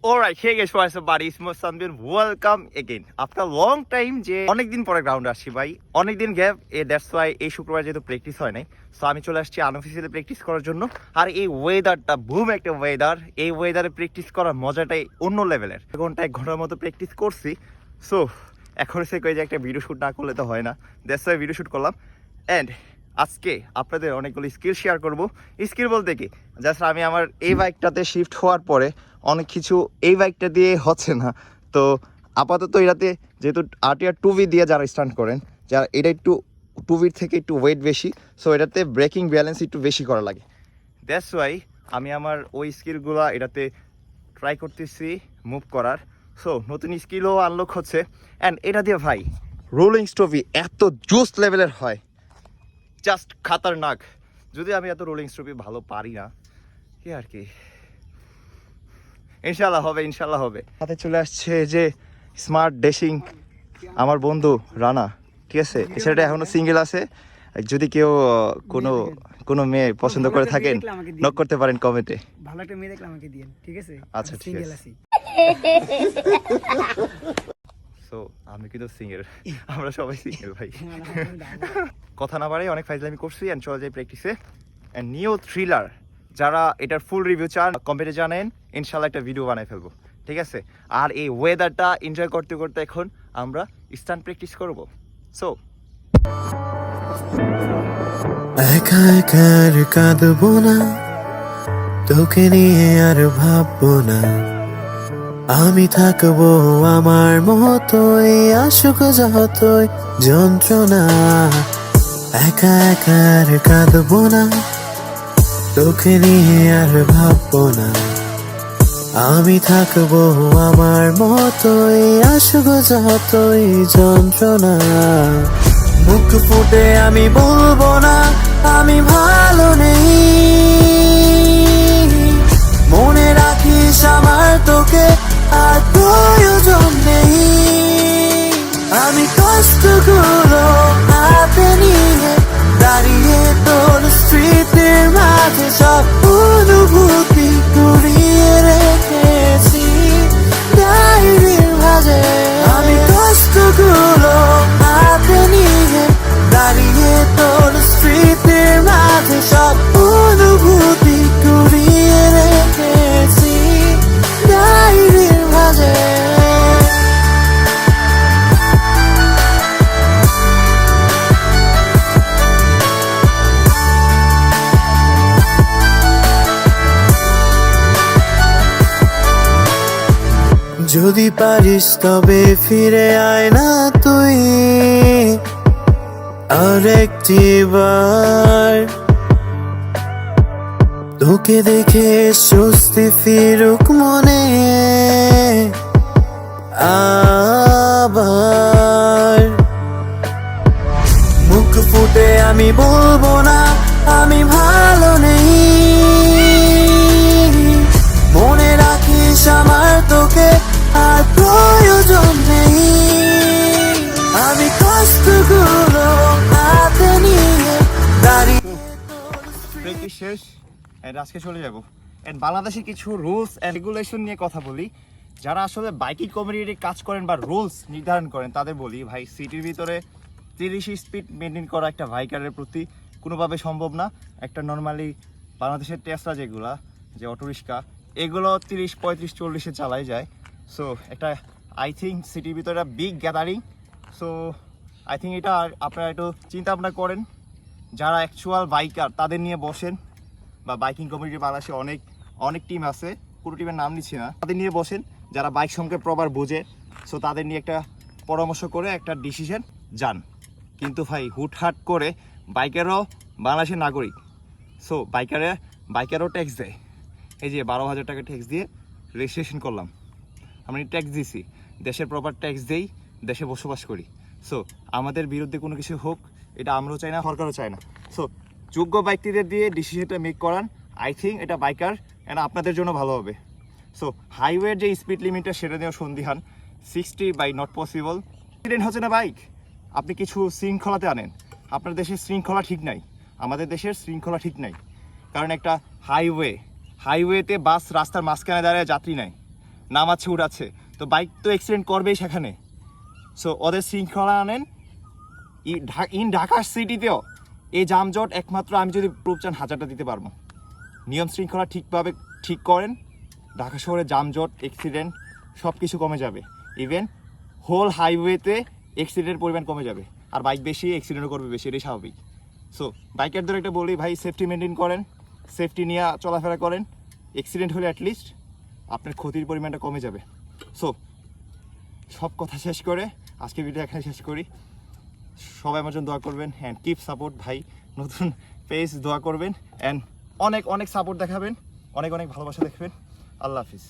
Hey guys, what's up, buddy? It's Mo Sanbir. Welcome again. After a যে অনেকদিন পরে ground আসছি ভাই অনেকদিন গ্যাপ এ দ্যাটস ওয়াই এই শুক্রবার যেহেতু প্র্যাকটিস হয় নাই সো আমি চলে আসছি আনঅফিসিয়ালি প্র্যাকটিস করার জন্য আর এই ওয়েদারটা বুম একটা ওয়েদার এই ওয়েদারে প্র্যাকটিস করার মজাটাই অন্য লেভেলের ঘণ্টা ঘণ্টার মতো প্র্যাকটিস করছি সো এখন সে কই যে একটা ভিডিও শ্যুট না করলে তো হয় না দ্যাটস ওয়াই ভিডিও শ্যুট করলাম অ্যান্ড আজকে আপনাদের অনেকগুলো স্কিল শেয়ার করব স্কিল বলতে কি জাস্ট আমি আমার এই বাইকটাতে শিফট হওয়ার পরে অনেক কিছু এই বাইকটা দিয়ে হচ্ছে না। তো আপাতত এটাতে যেহেতু আরটিআর টু ভি দিয়ে যারা স্টান্ট করেন, যারা এটা একটু টু ভির থেকে একটু ওয়েট বেশি সো এটাতে ব্রেকিং ব্যালেন্স একটু বেশি করা লাগে। দ্যাটস ওয়াই আমি আমার ওই স্কিলগুলো এটাতে ট্রাই করতেছি মুভ করার। সো নতুন স্কিলও আনলক হচ্ছে। অ্যান্ড এটা দিয়ে ভাই রোলিং স্টোভি এত জুস লেভেলের হয়। জাস্ট খাতারনাক। যদি আমি এত রোলিং স্টোভি ভালো পারি না, কি আর কি? ইনশাল্লাহ হবে ইনশাল্লাহ হবে। হাতে চলে আসছে যে স্মার্ট ডেশিং আমার বন্ধু রানা ঠিক আছে? এই ছেলেটা এখনও সিঙ্গেল আছে। যদি কেউ কোনো কোনো মেয়ে পছন্দ করে থাকেন নক করতে পারেন কমেন্টে ভালো একটা মেয়ে দেখলে আমাকে দিয়েন ঠিক আছে? আচ্ছা, ঠিক আছে। সো আমি কিন্তু সিঙ্গেল আমরা সবাই সিঙ্গেল ভাই। কথা না বাড়াই অনেক ফাইজলামি করছি অ্যান্ড চলে যাই প্র্যাকটিসে অ্যান্ড নিও থ্রিলার যারা এটার ফুল রিভিউ চান কমেন্টে জানেন ইনশাল্লাহ একটা ভিডিও বানাই ফেলব, ঠিক আছে? আর এই ওয়েদারটা এনজয় করতে করতে এখন আমরা স্টান প্র্যাকটিস করব। সো একা একা আর কাঁদবো না, তোকে নিয়ে আর না। আমি থাকব আমার মতোই, আসুক যতই যন্ত্রণা। একা একা আর কাঁদবো না তোকে নিয়ে আর ভাববো না। আমি থাকব আমার মতোই, আসব যতই যন্ত্রণা। মুখ ফুটে আমি বলব না, আমি ভালো নেই। যদি পারিস তবে ফিরে আয় না তুই। আর একটি বার তোকে দেখে স্বস্তি ফিরুক মনে। আবার। মুখ ফুটে আমি বলব না, আমি প্র্যাকটিস শেষ অ্যান্ড আজকে চলে যাব। অ্যান্ড বাংলাদেশে কিছু রুলস অ্যান্ড রেগুলেশন নিয়ে কথা বলি। যারা আসলে বাইকিং কমিউনিটি কাজ করেন বা রুলস নির্ধারণ করেন, তাদের বলি, ভাই, সিটির ভিতরে তিরিশ স্পিড মেনটেন করা একটা বাইকারের প্রতি কোনোভাবে সম্ভব না। একটা নর্মালি বাংলাদেশের টেসলা যেগুলা, যে অটোরিক্সা, এগুলো তিরিশ, পঁয়ত্রিশ, চল্লিশে চালাই যায়। সো একটা আই থিঙ্ক সিটির ভিতরে big gathering so I think এটা আপনারা একটু চিন্তা ভাবনা করেন। যারা অ্যাকচুয়াল বাইকার তাদের নিয়ে বসেন। বা বাইকিং কমিউনিটি বাংলাদেশে অনেক অনেক টিম আছে। পুরো টিমের নাম নিচ্ছি না। তাদের নিয়ে বসেন, যারা বাইক সম্পর্কে প্রবার বোঝে। সো তাদের নিয়ে একটা পরামর্শ করে একটা ডিসিশন যান। কিন্তু ভাই, হুটহাট করে বাইকারও বাংলাদেশের নাগরিক। সো বাইকারে বাইকারও ট্যাক্স দেয়। এই যে বারো হাজার টাকা ট্যাক্স দিয়ে রেজিস্ট্রেশন করলাম। আমি ট্যাক্স দিছি। দেশের প্রপার ট্যাক্স দেই, দেশে বসবাস করি। সো আমাদের বিরুদ্ধে কোনো কিছু হোক, এটা আমরাও চাই না, সরকারও চায় না। সো যোগ্য ব্যক্তিদের দিয়ে ডিসিশনটা মেক করান। আই থিঙ্ক এটা বাইকার এটা আপনাদের জন্য ভালো হবে। সো হাইওয়ের যে স্পিড লিমিটটা সেটা নিয়েও সন্দিহান। Sixty by not possible accident হচ্ছে না বাইক আপনি কিছু শৃঙ্খলাতে আনেন। আপনার দেশের শৃঙ্খলা ঠিক নাই। আমাদের দেশের শৃঙ্খলা ঠিক নাই। কারণ একটা হাইওয়ে হাইওয়েতে বাস রাস্তার মাঝখানে দাঁড়ায় যাত্রী নাই। নামাচ্ছে উড়াচ্ছে তো বাইক তো অ্যাক্সিডেন্ট করবেই সেখানে। সো ওদের শৃঙ্খলা আনেন। ইন ঢাকা সিটিতেও এই যানজট একমাত্র আমি যদি প্রুফ চান হাজারটা দিতে পারব। নিয়ম শৃঙ্খলা ঠিকভাবে ঠিক করেন। ঢাকা শহরে যানজট অ্যাক্সিডেন্ট সব কিছু কমে যাবে। ইভেন হোল হাইওয়েতে অ্যাক্সিডেন্টের পরিমাণ কমে যাবে। আর বাইক বেশি অ্যাক্সিডেন্টও করবে বেশি, এটাই স্বাভাবিক। সো বাইকারদের একটা বলি, ভাই সেফটি মেনটেন করেন। সেফটি নিয়ে চলাফেরা করেন। অ্যাক্সিডেন্ট হলে অ্যাটলিস্ট আপনার ক্ষতির পরিমাণটা কমে যাবে। সো সব কথা শেষ করে আজকে ভিডিও এখানে শেষ করি। সবাই আমার জন্য দোয়া করবেন অ্যান্ড কিপ সাপোর্ট ভাই। নতুন পেজ দোয়া করবেন অ্যান্ড অনেক অনেক সাপোর্ট দেখাবেন। অনেক অনেক ভালোবাসা দেখবেন। আল্লাহ হাফিজ।